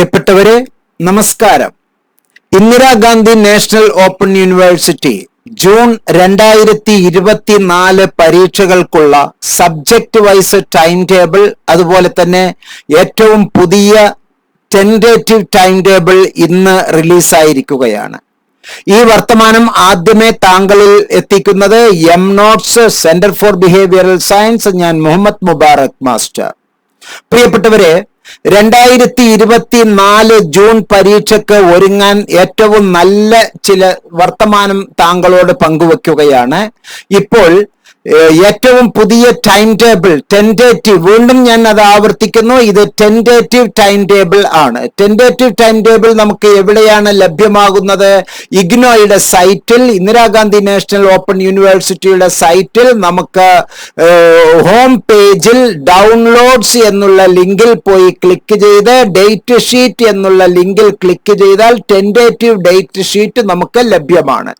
പ്രിയപ്പെട്ടവരെ നമസ്കാരം. Indira Gandhi national open university June രണ്ടായിരത്തി ഇരുപത്തിനാല് പരീക്ഷകൾക്കുള്ള സബ്ജക്ട് വൈസ് ടൈം ടേബിൾ അതുപോലെ തന്നെ ഏറ്റവും പുതിയ ടെൻഡേറ്റീവ് ടൈം ടേബിൾ ഇന്ന് റിലീസായിരിക്കുകയാണ്. ഈ വർത്തമാനം ആദ്യമേ താങ്കളിൽ എത്തിക്കുന്നത് M notes centre for behavioural science ഞാൻ മുഹമ്മദ് മുബാറക് മാസ്റ്റർ. പ്രിയപ്പെട്ടവരെ രണ്ടായിരത്തി ഇരുപത്തി നാല് ജൂൺ പരീക്ഷയ്ക്ക് ഒരുങ്ങാൻ ഏറ്റവും നല്ല ചില വർത്തമാനം താങ്കളോട് പങ്കുവെക്കുകയാണ്. ഇപ്പോൾ ഏറ്റവും പുതിയ ടൈം ടേബിൾ ടെൻഡേറ്റീവ് വീണ്ടും ഞാൻ അത് ആവർത്തിക്കുന്നു. ഇത് ടെൻഡേറ്റീവ് ടൈം ടേബിൾ ആണ്. ടെൻഡേറ്റീവ് ടൈം ടേബിൾ നമുക്ക് എവിടെയാണ് ലഭ്യമാകുന്നത്? ഇഗ്നോയുടെ സൈറ്റിൽ ഇന്ദിരാഗാന്ധി നാഷണൽ ഓപ്പൺ യൂണിവേഴ്സിറ്റിയുടെ സൈറ്റിൽ നമുക്ക് ഹോം പേജിൽ ഡൗൺലോഡ്സ് എന്നുള്ള ലിങ്കിൽ പോയി ക്ലിക്ക് ചെയ്ത് ഡേറ്റ് ഷീറ്റ് എന്നുള്ള ലിങ്കിൽ ക്ലിക്ക് ചെയ്താൽ ടെൻഡേറ്റീവ് ഡേറ്റ് ഷീറ്റ് നമുക്ക് ലഭ്യമാണ്.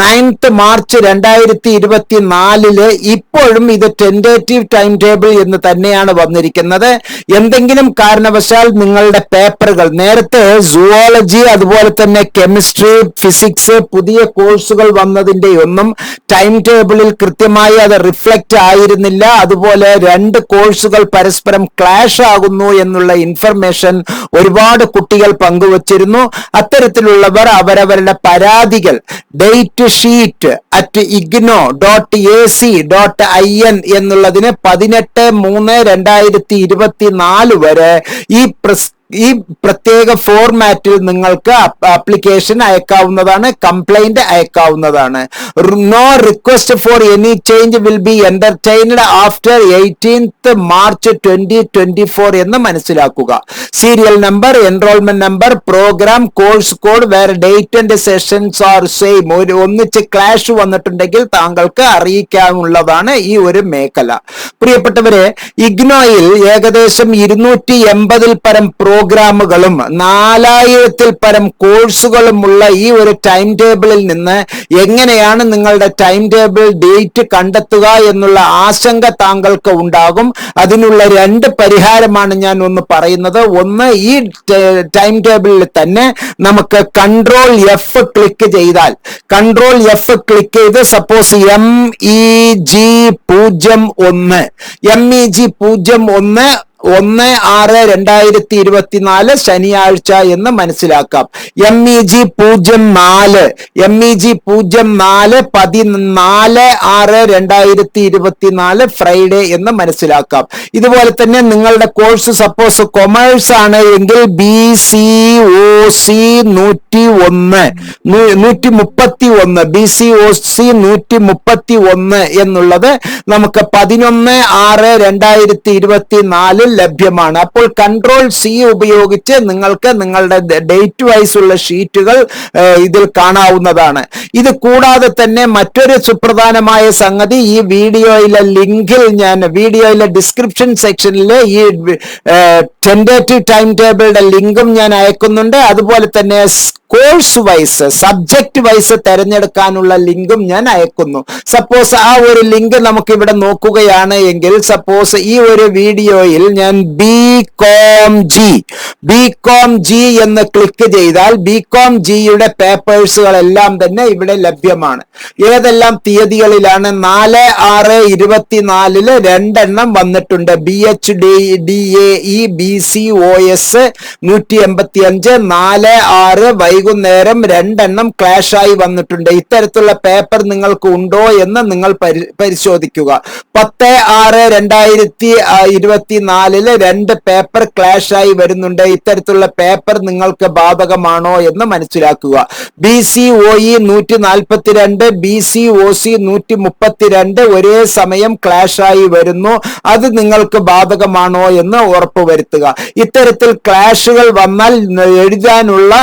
നയൻത്ത് മാർച്ച് രണ്ടായിരത്തി ഇരുപത്തി നാലിൽ ഇപ്പോഴും ഇത് ടെൻഡേറ്റീവ് ടൈം ടേബിൾ എന്ന് തന്നെയാണ് വന്നിരിക്കുന്നത്. എന്തെങ്കിലും കാരണവശാൽ നിങ്ങളുടെ പേപ്പറുകൾ നേരത്തെ സുവോളജി അതുപോലെ തന്നെ കെമിസ്ട്രി ഫിസിക്സ് പുതിയ കോഴ്സുകൾ വന്നതിന്റെ ഒന്നും ടൈം ടേബിളിൽ കൃത്യമായി അത് റിഫ്ലക്റ്റ് ആയിരുന്നില്ല. അതുപോലെ രണ്ട് കോഴ്സുകൾ പരസ്പരം ക്ലാഷ് ആകുന്നു എന്നുള്ള ഇൻഫർമേഷൻ ഒരുപാട് കുട്ടികൾ പങ്കുവച്ചിരുന്നു. അത്തരത്തിലുള്ളവർ അവരവരുടെ പരാതികൾ date sheet at IGNOU dot A C dot I N എന്നുള്ളതിന് പതിനെട്ട് മൂന്ന് രണ്ടായിരത്തി ഇരുപത്തി നാല് വരെ ഈ പ്രസ് ഈ പ്രത്യേക ഫോർമാറ്റിൽ നിങ്ങൾക്ക് ആപ്ലിക്കേഷൻ അയക്കാവുന്നതാണ് കംപ്ലൈന്റ് അയക്കാവുന്നതാണ്. No request for any change will be entertained after eighteenth March twenty twenty four എന്ന് മനസ്സിലാക്കുക. Serial number enrolment number programme course code വേറെ date and sessions are same ഒരു ഒന്നിച്ച് ക്ലാഷ് വന്നിട്ടുണ്ടെങ്കിൽ താങ്കൾക്ക് അറിയിക്കാനുള്ളതാണ് ഈ ഒരു മേഖല. പ്രിയപ്പെട്ടവരെ ഇഗ്നോയിൽ ഏകദേശം ഇരുന്നൂറ്റി എൺപതിൽ പരം പ്രോഗ്രാമുകളും നാലായിരത്തിൽ പരം കോഴ്സുകളും ഉള്ള ഈ ഒരു ടൈം ടേബിളിൽ നിന്ന് എങ്ങനെയാണ് നിങ്ങളുടെ ടൈം ടേബിൾ ഡേറ്റ് കണ്ടെത്തുക എന്നുള്ള ആശങ്ക താങ്കൾക്ക് ഉണ്ടാകും. അതിനുള്ള രണ്ട് പരിഹാരമാണ് ഞാൻ ഒന്ന് പറയുന്നത്. ഒന്ന് ഈ ടൈം ടേബിളിൽ തന്നെ നമുക്ക് കൺട്രോൾ എഫ് ക്ലിക്ക് ചെയ്താൽ കൺട്രോൾ എഫ് ക്ലിക്ക് ചെയ്ത് സപ്പോസ് എം ഇ ജി പൂജ്യം ഒന്ന് എം ഇ ജി പൂജ്യം ഒന്ന് ഒന്ന് ആറ് രണ്ടായിരത്തി ഇരുപത്തിനാല് ശനിയാഴ്ച എന്ന് മനസ്സിലാക്കാം. എം ഇ ജി പൂജ്യം നാല്. എം ഇ ജി പൂജ്യം നാല് പതിനാല് ആറ് രണ്ടായിരത്തി ഇരുപത്തിനാല് ഫ്രൈഡേ എന്ന് മനസ്സിലാക്കാം. ഇതുപോലെ തന്നെ നിങ്ങളുടെ കോഴ്സ് സപ്പോസ് കൊമേഴ്സ് ആണ് എങ്കിൽ ബി സി ഒ സി നൂറ്റി ഒന്ന് നൂറ്റി മുപ്പത്തി ഒന്ന് ബി സി ഒ സി നൂറ്റി മുപ്പത്തി ഒന്ന് എന്നുള്ളത് നമുക്ക് പതിനൊന്ന് ആറ് രണ്ടായിരത്തി ഇരുപത്തി നാലിൽ ലഭ്യമാണ്. അപ്പോൾ കൺട്രോൾ സി ഉപയോഗിച്ച് നിങ്ങൾക്ക് നിങ്ങളുടെ ഡേറ്റ് വൈസ് ഉള്ള ഷീറ്റുകൾ ഇതിൽ കാണാവുന്നതാണ്. ഇത് കൂടാതെ തന്നെ മറ്റൊരു സുപ്രധാനമായ സംഗതി ഈ വീഡിയോയിലെ ലിങ്കിൽ ഞാൻ വീഡിയോയിലെ ഡിസ്ക്രിപ്ഷൻ സെക്ഷനിലെ ഈ ടെൻഡേറ്റീവ് ടൈം ടേബിളുടെ ലിങ്കും ഞാൻ അയക്കുന്നുണ്ട്. അതുപോലെ തന്നെ കോഴ്സ് വൈസ് സബ്ജക്ട് വൈസ് തെരഞ്ഞെടുക്കാനുള്ള ലിങ്കും ഞാൻ അയക്കുന്നു. സപ്പോസ് ആ ഒരു ലിങ്ക് നമുക്ക് ഇവിടെ നോക്കുകയാണ് എങ്കിൽ സപ്പോസ് ഈ ഒരു വീഡിയോയിൽ ഞാൻ B com G B com G എന്ന് ക്ലിക്ക് ചെയ്താൽ ബി കോം ജിയുടെ പേപ്പേഴ്സുകളെല്ലാം തന്നെ ഇവിടെ ലഭ്യമാണ്. ഏതെല്ലാം തീയതികളിലാണ് നാല് ആറ് ഇരുപത്തിനാലിൽ രണ്ടെണ്ണം വന്നിട്ടുണ്ട്? B H D D A E B C O S നൂറ്റി എൺപത്തി അഞ്ച് നാല് ആറ് വൈകുന്നേരം രണ്ടെണ്ണം ആയി വന്നിട്ടുണ്ട്. ഇത്തരത്തിലുള്ള പേപ്പർ നിങ്ങൾക്ക് ഉണ്ടോ എന്ന് നിങ്ങൾ പരി പരിശോധിക്കുക. പത്ത് ആറ് രണ്ടായിരത്തി ഇരുപത്തിനാലിൽ രണ്ട് പേപ്പർ ക്ലാഷ് ആയി വരുന്നുണ്ട്. ഇത്തരത്തിലുള്ള പേപ്പർ നിങ്ങൾക്ക് ബാധകമാണോ എന്ന് മനസ്സിലാക്കുക. ബി സി ഒ ഇ നൂറ്റി നാൽപ്പത്തിരണ്ട് ബി സി ഒ സി നൂറ്റി മുപ്പത്തിരണ്ട് ഒരേ സമയം ക്ലാഷ് ആയി വരുന്നു. അത് നിങ്ങൾക്ക് ബാധകമാണോ എന്ന് ഉറപ്പുവരുത്തുക. ഇത്തരത്തിൽ ക്ലാഷുകൾ വന്നാൽ എഴുതാനുള്ള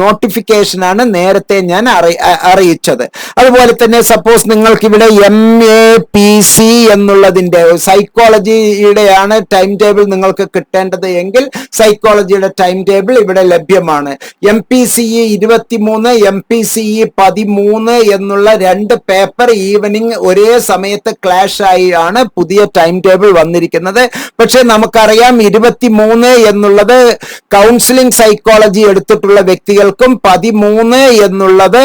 നോട്ട് നോട്ടിഫിക്കേഷൻ ആണ് നേരത്തെ ഞാൻ അറി അറിയിച്ചത്. അതുപോലെ തന്നെ സപ്പോസ് നിങ്ങൾക്ക് ഇവിടെ എം എ പി സി എന്നുള്ളതിന്റെ സൈക്കോളജിയുടെയാണ് ടൈം ടേബിൾ നിങ്ങൾക്ക് കിട്ടേണ്ടത് എങ്കിൽ സൈക്കോളജിയുടെ ടൈം ടേബിൾ ഇവിടെ ലഭ്യമാണ്. എം പി സി ഇ ഇരുപത്തിമൂന്ന് എം പി സി ഇ പതിമൂന്ന് എന്നുള്ള രണ്ട് പേപ്പർ ഈവനിങ് ഒരേ സമയത്ത് ക്ലാഷ് ആയി ആണ് പുതിയ ടൈം ടേബിൾ വന്നിരിക്കുന്നത്. പക്ഷെ നമുക്കറിയാം ഇരുപത്തിമൂന്ന് എന്നുള്ളത് കൗൺസിലിംഗ് സൈക്കോളജി എടുത്തിട്ടുള്ള വ്യക്തികൾക്കും പതിമൂന്ന് എന്നുള്ളത്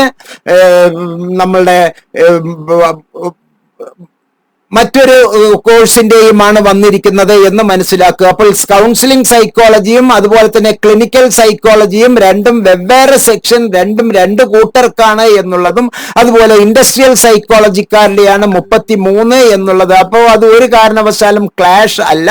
നമ്മളുടെ മറ്റൊരു കോഴ്സിന്റെയുമാണ് വന്നിരിക്കുന്നത് എന്ന് മനസ്സിലാക്കുക. അപ്പോൾ കൗൺസിലിംഗ് സൈക്കോളജിയും അതുപോലെ തന്നെ ക്ലിനിക്കൽ സൈക്കോളജിയും രണ്ടും വെവ്വേറെ സെക്ഷൻ രണ്ടും രണ്ട് കൂട്ടർക്കാണ് എന്നുള്ളതും അതുപോലെ ഇൻഡസ്ട്രിയൽ സൈക്കോളജിക്കാരുടെയാണ് മുപ്പത്തി മൂന്ന് എന്നുള്ളത്. അപ്പോൾ അത് ഒരു കാരണവശാലും ക്ലാഷ് അല്ല.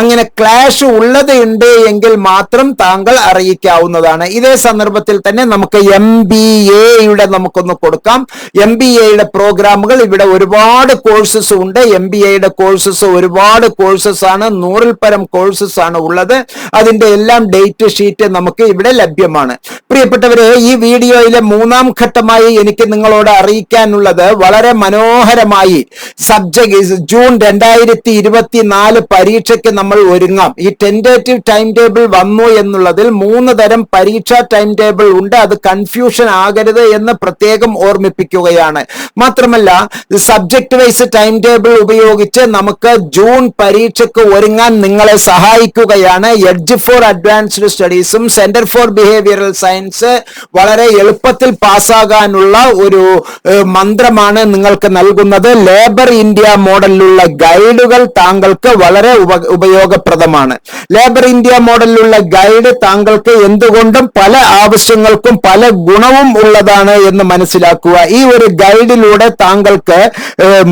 അങ്ങനെ ക്ലാഷ് ഉള്ളത് ഉണ്ട് എങ്കിൽ മാത്രം താങ്കൾ അറിയിക്കാവുന്നതാണ്. ഇതേ സന്ദർഭത്തിൽ തന്നെ നമുക്ക് എം ബി എയുടെ നമുക്കൊന്ന് കൊടുക്കാം. എം ബി എയുടെ പ്രോഗ്രാമുകൾ ഇവിടെ ഒരുപാട് കോഴ്സസ് ഉണ്ട്. എം ബി എയുടെ കോഴ്സസ് ഒരുപാട് കോഴ്സസ് ആണ് നൂറിൽ പരം കോഴ്സസ് ആണ് ഉള്ളത്. അതിന്റെ എല്ലാം ഡേറ്റ് ഷീറ്റ് നമുക്ക് ഇവിടെ ലഭ്യമാണ്. പ്രിയപ്പെട്ടവരെ ഈ വീഡിയോയിലെ മൂന്നാം ഘട്ടമായി എനിക്ക് നിങ്ങളോട് അറിയിക്കാനുള്ളത് വളരെ മനോഹരമായി. സബ്ജക്ട് ജൂൺ രണ്ടായിരത്തി ഇരുപത്തിനാല് പരീക്ഷയ്ക്ക് നമ്മൾ ഒരുങ്ങാം. ഈ ടെൻഡേറ്റീവ് ടൈം ടേബിൾ വന്നു എന്നുള്ളതിൽ മൂന്ന് തരം പരീക്ഷാ ടൈം ടേബിൾ ഉണ്ട്. അത് കൺഫ്യൂഷൻ ആകരുത് എന്ന് പ്രത്യേകം ഓർമ്മിപ്പിക്കുകയാണ്. മാത്രമല്ല സബ്ജക്ട് വൈസ് ടൈം ടേബിൾ ഉപയോഗിച്ച് നമുക്ക് ജൂൺ പരീക്ഷയ്ക്ക് ഒരുങ്ങാൻ നിങ്ങളെ സഹായിക്കുകയാണ്. എഡ്ജ് ഫോർ അഡ്വാൻസ്ഡ് സ്റ്റഡീസും സെന്റർ ഫോർ ബിഹേവിയറൽ സയൻസ് വളരെ എളുപ്പത്തിൽ പാസ്സാകാനുള്ള ഒരു മന്ത്രമാണ് നിങ്ങൾക്ക് നൽകുന്നത്. ലേബർ ഇന്ത്യ മോഡലിലുള്ള ഗൈഡുകൾ താങ്കൾക്ക് വളരെ ഉപ ഉപയോഗപ്രദമാണ്. ലേബർ ഇന്ത്യ മോഡലിലുള്ള ഗൈഡ് താങ്കൾക്ക് എന്തുകൊണ്ടും പല ആവശ്യങ്ങൾക്കും പല ഗുണവും ഉള്ളതാണ് എന്ന് മനസ്സിലാക്കുക. ഈ ഒരു ഗൈഡിലൂടെ താങ്കൾക്ക് ഏഹ്,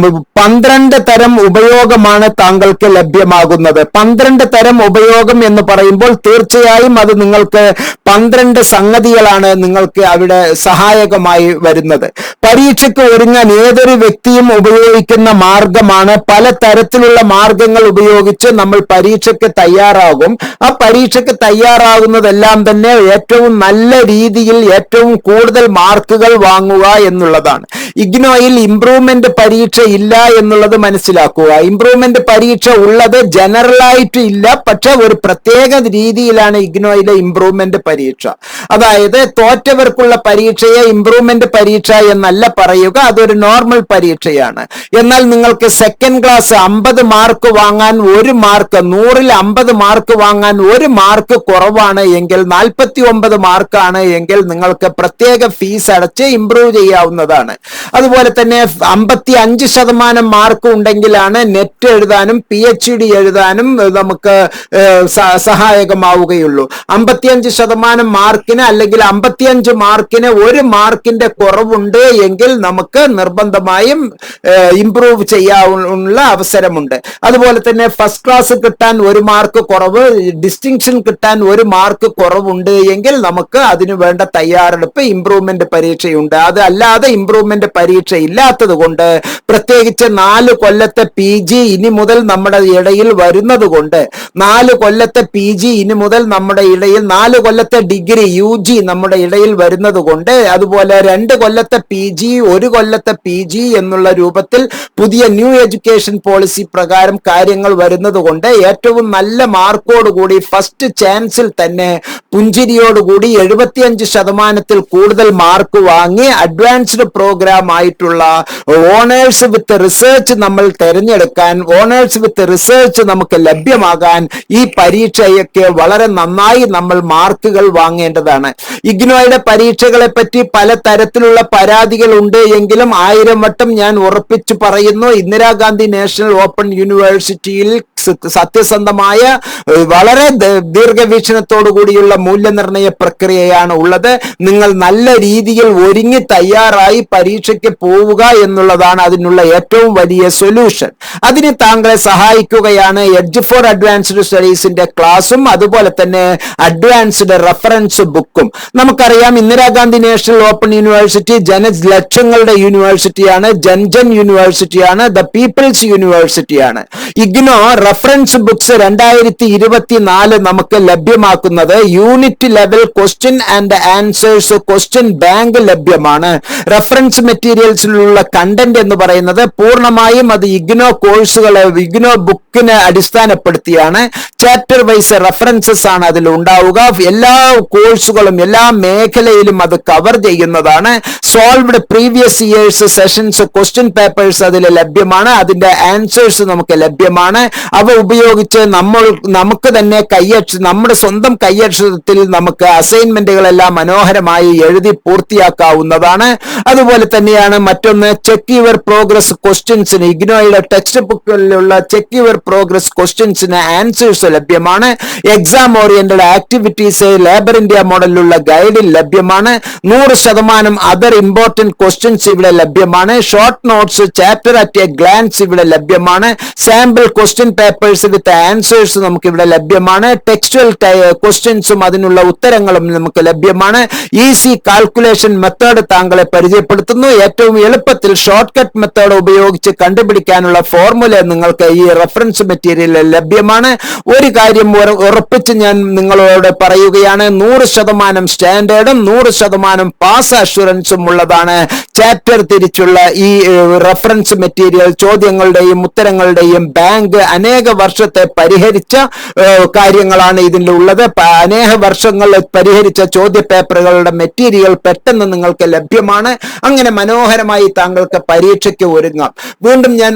പന്ത്രണ്ട് തരം ഉപയോഗമാണ് താങ്കൾക്ക് ലഭ്യമാകുന്നത്. പന്ത്രണ്ട് തരം ഉപയോഗം എന്ന് പറയുമ്പോൾ തീർച്ചയായും അത് നിങ്ങൾക്ക് പന്ത്രണ്ട് സംഗതികളാണ് നിങ്ങൾക്ക് അവിടെ സഹായകമായി വരുന്നത്. പരീക്ഷയ്ക്ക് ഒരുങ്ങാൻ ഏതൊരു വ്യക്തിയും ഉപയോഗിക്കുന്ന മാർഗമാണ്. പല തരത്തിലുള്ള മാർഗങ്ങൾ ഉപയോഗിച്ച് നമ്മൾ പരീക്ഷയ്ക്ക് തയ്യാറാകും. ആ പരീക്ഷയ്ക്ക് തയ്യാറാകുന്നതെല്ലാം തന്നെ ഏറ്റവും നല്ല രീതിയിൽ ഏറ്റവും കൂടുതൽ മാർക്കുകൾ വാങ്ങുക എന്നുള്ളതാണ്. ഇഗ്നോയിൽ ഇംപ്രൂവ്മെന്റ് പരീക്ഷ ഇല്ല എന്നുള്ളത് മനസ്സിലാക്കുക. ഇംപ്രൂവ്മെന്റ് പരീക്ഷ ഉള്ളത് ജനറൽ ആയിട്ട് ഇല്ല. പക്ഷെ ഒരു പ്രത്യേക രീതിയിലാണ് ഇഗ്നോയിലെ ഇംപ്രൂവ്മെന്റ് പരീക്ഷ. അതായത് തോറ്റവർക്കുള്ള പരീക്ഷയെ ഇംപ്രൂവ്മെന്റ് പരീക്ഷ എന്നല്ല പറയുക. അതൊരു നോർമൽ പരീക്ഷയാണ്. എന്നാൽ നിങ്ങൾക്ക് സെക്കൻഡ് ക്ലാസ് അമ്പത് മാർക്ക് വാങ്ങാൻ ഒരു മാർക്ക് നൂറിൽ അമ്പത് മാർക്ക് വാങ്ങാൻ ഒരു മാർക്ക് കുറവാണ് എങ്കിൽ നാൽപ്പത്തി ഒമ്പത് മാർക്കാണ് എങ്കിൽ നിങ്ങൾക്ക് പ്രത്യേക ഫീസ് അടച്ച് ഇംപ്രൂവ് ചെയ്യാവുന്നതാണ്. അതുപോലെ തന്നെ അമ്പത്തി അഞ്ച് ശതമാനം മാർക്ക് ഉണ്ടെങ്കിലാണ് നെറ്റ് എഴുതാനും പി എച്ച് ഡി എഴുതാനും നമുക്ക് സഹായകമാവുകയുള്ളൂ. അമ്പത്തിയഞ്ച് ശതമാനം മാർക്കിന് അല്ലെങ്കിൽ അമ്പത്തിയഞ്ച് മാർക്കിന് ഒരു മാർക്കിന്റെ കുറവുണ്ട് എങ്കിൽ നമുക്ക് നിർബന്ധമായും ഇംപ്രൂവ് ചെയ്യാനുള്ള അവസരമുണ്ട്. അതുപോലെ തന്നെ ഫസ്റ്റ് ക്ലാസ് കിട്ടാൻ ഒരു മാർക്ക് കുറവ് ഡിസ്റ്റിങ്ഷൻ കിട്ടാൻ ഒരു മാർക്ക് കുറവുണ്ട് എങ്കിൽ നമുക്ക് അതിനു വേണ്ട തയ്യാറെടുപ്പ് ഇംപ്രൂവ്മെന്റ് പരീക്ഷയുണ്ട്. അത് അല്ലാതെ ഇംപ്രൂവ്മെന്റ് പരീക്ഷ ഇല്ലാത്തത് കൊണ്ട് പ്രത്യേകിച്ച് നാല് കൊല്ലത്തെ പി ജി ഇനി മുതൽ നമ്മുടെ ഇടയിൽ വരുന്നത് കൊണ്ട് നാല് കൊല്ലത്തെ പി ജി ഇനി മുതൽ നമ്മുടെ ഇടയിൽ നാല് കൊല്ലത്തെ ഡിഗ്രി യു ജി നമ്മുടെ ഇടയിൽ വരുന്നത് കൊണ്ട് അതുപോലെ രണ്ട് കൊല്ലത്തെ പി ജി ഒരു കൊല്ലത്തെ പി ജി എന്നുള്ള രൂപത്തിൽ പുതിയ ന്യൂ എഡ്യൂക്കേഷൻ പോളിസി പ്രകാരം കാര്യങ്ങൾ വരുന്നത് കൊണ്ട് ഏറ്റവും നല്ല മാർക്കോട് കൂടി ഫസ്റ്റ് ചാൻസിൽ തന്നെ പുഞ്ചിരിയോടുകൂടി എഴുപത്തിയഞ്ച് ശതമാനത്തിൽ കൂടുതൽ മാർക്ക് വാങ്ങി അഡ്വാൻസ്ഡ് പ്രോഗ്രാം ആയിട്ടുള്ള ഓണേഴ്സ് വിത്ത് റിസർച്ച് നമ്മൾ തിരഞ്ഞെടുക്കാൻ ഓണേഴ്സ് വിത്ത് റിസർച്ച് നമുക്ക് ലഭ്യമാകാൻ ഈ പരീക്ഷയൊക്കെ വളരെ നന്നായി നമ്മൾ മാർക്കുകൾ വാങ്ങേണ്ടതാണ്. ഇഗ്നോയുടെ പരീക്ഷകളെ പറ്റി പല തരത്തിലുള്ള പരാതികൾ ഉണ്ട് എങ്കിലും ആയിരം വട്ടം ഞാൻ ഉറപ്പിച്ചു പറയുന്നു ഇന്ദിരാഗാന്ധി നാഷണൽ ഓപ്പൺ യൂണിവേഴ്സിറ്റിയിൽ സത്യസന്ധമായ വളരെ ദീർഘവീക്ഷണത്തോടു കൂടിയുള്ള മൂല്യനിർണയ പ്രക്രിയയാണ് ഉള്ളത്. നിങ്ങൾ നല്ല രീതിയിൽ ഒരുങ്ങി തയ്യാറായി പരീക്ഷയ്ക്ക് പോവുക എന്നുള്ളതാണ് അതിനുള്ള ഏറ്റവും വലിയ സൊല്യൂഷൻ. അതിന് താങ്കളെ സഹായിക്കുകയാണ് എഡ്ജ് ഫോർ അഡ്വാൻസ്ഡ് സ്റ്റഡീസിന്റെ ക്ലാസും അതുപോലെ തന്നെ അഡ്വാൻസ്ഡ് റെഫറൻസ് ബുക്കും നമുക്കറിയാം ഇന്ദിരാഗാന്ധി നാഷണൽ ഓപ്പൺ യൂണിവേഴ്സിറ്റി ജന ലക്ഷങ്ങളുടെ യൂണിവേഴ്സിറ്റിയാണ് ജൻജൻ യൂണിവേഴ്സിറ്റിയാണ് ദ പീപ്പിൾസ് യൂണിവേഴ്സിറ്റിയാണ് ഇഗ്നോ റഫറൻസ് ബുക്സ് രണ്ടായിരത്തി ഇരുപത്തിനാല് നമുക്ക് ലഭ്യമാക്കുന്നത് unit level question and answers question bank ലഭ്യമാണ്. റഫറൻസ് മെറ്റീരിയൽസിലുള്ള കണ്ടന്റ് എന്ന് പറയുന്നത് പൂർണമായും അത് ഇഗ്നോ കോഴ്സുകളെ ഇഗ്നോ ബുക്കിനെ അടിസ്ഥാനപ്പെടുത്തിയാണ്. ചാപ്റ്റർ വൈസ് റെഫറൻസസ് ആണ് അതിൽ ഉണ്ടാവുക. എല്ലാ കോഴ്സുകളും എല്ലാ മേഖലയിലും അത് കവർ ചെയ്യുന്നതാണ്. Solved previous years sessions question papers അതിൽ ലഭ്യമാണ്. അതിന്റെ ആൻസേഴ്സ് നമുക്ക് ലഭ്യമാണ്. അവ ഉപയോഗിച്ച് നമ്മൾ നമുക്ക് തന്നെ കയ്യക്ഷ നമ്മുടെ സ്വന്തം കയ്യക്ഷരത്തിൽ നമുക്ക് അസൈൻമെന്റുകളെല്ലാം മനോഹരമായി എഴുതി പൂർത്തിയാക്കാവുന്നതാണ്. അതുപോലെ തന്നെയാണ് മറ്റൊന്ന് ചെക്ക് യുവർ പ്രോഗ്രസ് ക്വസ്റ്റ്യൻസിന് ഇഗ്നോയുടെ ടെക്സ്റ്റ് ബുക്കുകളിലുള്ള ചെക്ക് യുവർ പ്രോഗ്രസ് ക്വസ്റ്റ്യൻസിന് ആൻസേഴ്സ് ലഭ്യമാണ്. Exam oriented activities labour India മോഡലിലുള്ള ഗൈഡിൽ ലഭ്യമാണ്. നൂറ് ശതമാനം അതർ ഇമ്പോർട്ടന്റ് ക്വസ്റ്റ്യൻസ് ഇവിടെ ലഭ്യമാണ്. Short notes chapter at a glance ഇവിടെ ലഭ്യമാണ്. Sample question papers with answers നമുക്ക് ഇവിടെ ലഭ്യമാണ്. ടെക്സ്റ്റൽ ക്വസ്റ്റ്യൻസും അതിനുള്ള ഉത്തരങ്ങളും നമുക്ക് ലഭ്യമാണ്. ഈസി കാൽക്കുലേഷൻ മെത്തേഡ് താങ്കളെ പരിചയപ്പെടുത്തുന്നു. ഏറ്റവും എളുപ്പത്തിൽ ഷോർട്ട് കട്ട് മെത്തേഡ് ഉപയോഗിച്ച് കണ്ടുപിടിക്കാനുള്ള ഫോർമുല നിങ്ങൾക്ക് ഈ റെഫറൻസ് മെറ്റീരിയലിൽ ലഭ്യമാണ്. ഒരു കാര്യം ഉറ- ഉറപ്പിച്ച് ഞാൻ നിങ്ങളോട് പറയുകയാണ്. നൂറ് ശതമാനം സ്റ്റാൻഡേർഡും നൂറ് ശതമാനം പാസ് അഷുറൻസും ഉള്ളതാണ്. ചാപ്റ്റർ തിരിച്ചുള്ള ഈ റെഫറൻസ് മെറ്റീരിയൽ ചോദ്യങ്ങളുടെയും ഉത്തരങ്ങളുടെയും ബാങ്ക് അനേക വർഷത്തെ പരിഹരിച്ച കാര്യങ്ങളാണ് ഇതിലുള്ളത് അനേക വർഷങ്ങൾ പരിഹരിച്ച ചോദ്യ പേപ്പറുകളുടെ മെറ്റീരിയൽ പെട്ടെന്ന് നിങ്ങൾക്ക് ലഭ്യമാണ്. അങ്ങനെ മനോഹരമായി താങ്കൾക്ക് പരീക്ഷയ്ക്ക് ഒരുങ്ങാം. വീണ്ടും ഞാൻ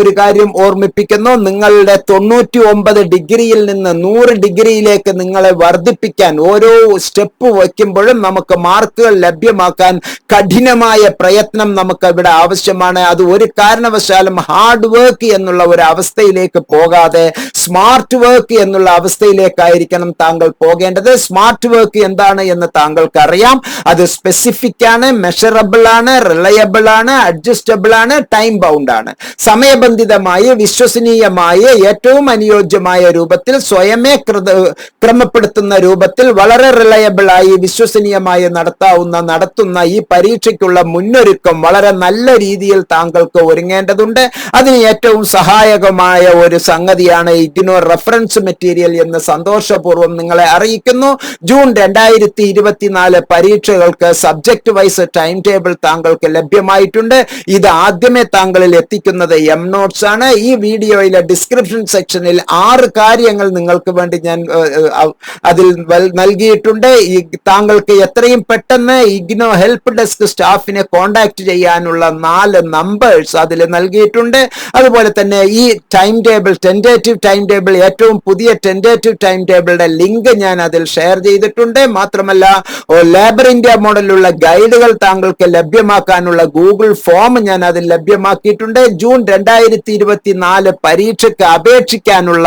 ഒരു കാര്യം ഓർമ്മിപ്പിക്കുന്നു. നിങ്ങളുടെ തൊണ്ണൂറ്റി ഒമ്പത് ഡിഗ്രിയിൽ നിന്ന് നൂറ് ഡിഗ്രിയിലേക്ക് നിങ്ങളെ വർദ്ധിപ്പിക്കാൻ ഓരോ സ്റ്റെപ്പ് വയ്ക്കുമ്പോഴും നമുക്ക് മാർക്കുകൾ ലഭ്യമാക്കാൻ കഠിനമായ പ്രയത്നം നമുക്ക് ഇവിടെ ആവശ്യമാണ്. അത് ഒരു കാരണവശാലും ഹാർഡ് വർക്ക് എന്നുള്ള ഒരു അവസ്ഥയിലേക്ക് പോകാതെ സ്മാർട്ട് വർക്ക് എന്നുള്ള അവസ്ഥയിലേക്കായിരിക്കണം താങ്കൾ പോകേണ്ടത്. സ്മാർട്ട് വർക്ക് എന്താണ് എന്ന് താങ്കൾക്ക് അറിയാം അത് സ്പെസിഫിക് ആണ് മെഷറബിൾ ആണ് റിലയബിൾ ആണ് അഡ്ജസ്റ്റബിൾ ആണ് ടൈം ബൗണ്ട് ആണ്. സമയബന്ധിതമായി വിശ്വസനീയമായ ഏറ്റവും അനുയോജ്യമായ രൂപത്തിൽ സ്വയമേ ക്രമപ്പെടുത്തുന്ന രൂപത്തിൽ വളരെ റിലയബിൾ ആയി വിശ്വസനീയമായി നടത്താവുന്ന നടത്തുന്ന ഈ പരീക്ഷയ്ക്കുള്ള മുന്നൊരുക്കം വളരെ നല്ല രീതിയിൽ താങ്കൾക്ക് ഒരുങ്ങേണ്ടതുണ്ട്. അതിന് ഏറ്റവും സഹായകമായ ഒരു സംഗതിയാണ് ഇഗ്നോ റെഫറൻസ് മെറ്റീരിയൽ എന്ന് സന്തോഷപൂർവം നിങ്ങളെ അറിയിക്കുന്നു. ജൂൺ രണ്ടായിരത്തി ഇരുപത്തിനാല് പരീക്ഷകൾക്ക് സബ്ജക്ട് വൈസ് ടൈം ടേബിൾ താങ്കൾക്ക് ലഭ്യമായിട്ടുണ്ട്. ഇത് ആദ്യമേ താങ്കളിൽ എത്തിക്കുന്നത് എം നോട്ട്സ് ആണ്. ഈ വീഡിയോയിലെ ഡിസ്ക്രിപ്ഷൻ സെക്ഷനിൽ ആറ് കാര്യങ്ങൾ നിങ്ങൾക്ക് വേണ്ടി ഞാൻ അതിൽ നൽകിയിട്ടുണ്ട്. ഈ താങ്കൾക്ക് എത്രയും പെട്ടെന്ന് ഇഗ്നോ ഹെൽപ്പ് ഡെസ്ക് സ്റ്റാഫിനെ കോൺടാക്ട് ചെയ്യാനുള്ള നാല് നമ്പേഴ്സ് അതിൽ നൽകിയിട്ടുണ്ട്. അതുപോലെ തന്നെ ഈ time table tentative time table ഏറ്റവും പുതിയ ടെൻഡേറ്റീവ് ടൈം ടേബിളുടെ ലിങ്ക് ഞാൻ അതിൽ ഷെയർ ചെയ്തിട്ടുണ്ട്. മാത്രമല്ല ലേബർ ഇന്ത്യ മോഡലിലുള്ള ഗൈഡുകൾ താങ്കൾക്ക് ലഭ്യമാക്കാനുള്ള ഗൂഗിൾ ഫോം ഞാൻ അതിൽ ലഭ്യമാക്കിയിട്ടുണ്ട്. ജൂൺ രണ്ടായിരത്തി ഇരുപത്തിനാല് പരീക്ഷയ്ക്ക് അപേക്ഷിക്കാനുള്ള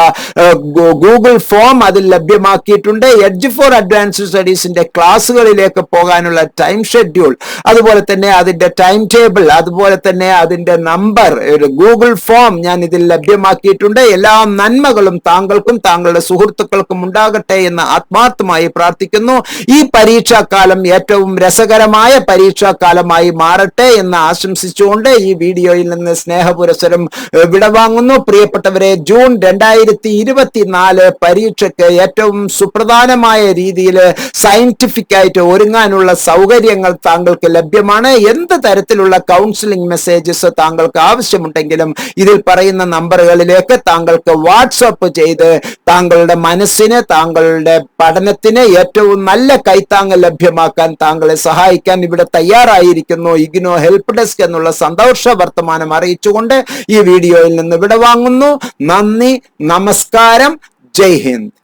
ഗൂഗിൾ ഫോം അതിൽ ലഭ്യമാക്കിയിട്ടുണ്ട്. എഡ്ജ് ഫോർ അഡ്വാൻസ്ഡ് സ്റ്റഡീസിന്റെ ക്ലാസ്സുകളിലേക്ക് പോകാനുള്ള ടൈം ഷെഡ്യൂൾ അതുപോലെ തന്നെ അതിന്റെ ടൈം ടേബിൾ അതുപോലെ തന്നെ അതിന്റെ നമ്പർ ഗൂഗിൾ ഫോം ഞാൻ ഇതിൽ ലഭ്യമാക്കിയിട്ടുണ്ട് എല്ലാ നന്മകളും താങ്കൾക്കും താങ്കളുടെ സുഹൃത്തുക്കൾക്കും ഉണ്ടാകട്ടെ എന്ന് ആത്മാർത്ഥമായി പ്രാർത്ഥിക്കുന്നു. ഈ പരീക്ഷാക്കാലം ഏറ്റവും രസകരമായ പരീക്ഷാക്കാലമായി മാറട്ടെ എന്ന് ആശംസിച്ചുകൊണ്ട് ഈ വീഡിയോയിൽ നിന്ന് സ്നേഹപുരസരം വിടവാങ്ങുന്നു. പ്രിയപ്പെട്ടവരെ ജൂൺ രണ്ടായിരത്തി ഇരുപത്തിനാല് പരീക്ഷയ്ക്ക് ഏറ്റവും സുപ്രധാനമായ രീതിയിൽ സയന്റിഫിക് ആയിട്ട് ഒരുങ്ങാനുള്ള സൗകര്യങ്ങൾ താങ്കൾക്ക് ലഭ്യമാണ്. എന്ത് തരത്തിലുള്ള കൗൺസിലിംഗ് മെസ്സേജസ് താങ്കൾക്ക് ആവശ്യമുണ്ടെങ്കിലും ഇതിൽ പറയുന്ന നമ്പറുകളിലേക്ക് താങ്കൾക്ക് വാട്സപ്പ് ചെയ്ത് താങ്കളുടെ മനസ്സിന് താങ്കളുടെ പഠനത്തിന് ഏറ്റവും നല്ല കൈത്താങ്ങ് ലഭ്യമാക്കാൻ താങ്കളെ സഹായിക്കാൻ ഇവിടെ തയ്യാറായിരിക്കുന്നു. ഇഗ്നോ ഹെൽപ്പ് ഡെസ്ക് എന്നുള്ള സന്തോഷ വർത്തമാനം അറിയിച്ചുകൊണ്ട് ഈ വീഡിയോയിൽ നിന്ന് ഇവിടെ വാങ്ങുന്നു നന്ദി നമസ്കാരം. ജയ് ഹിന്ദ്.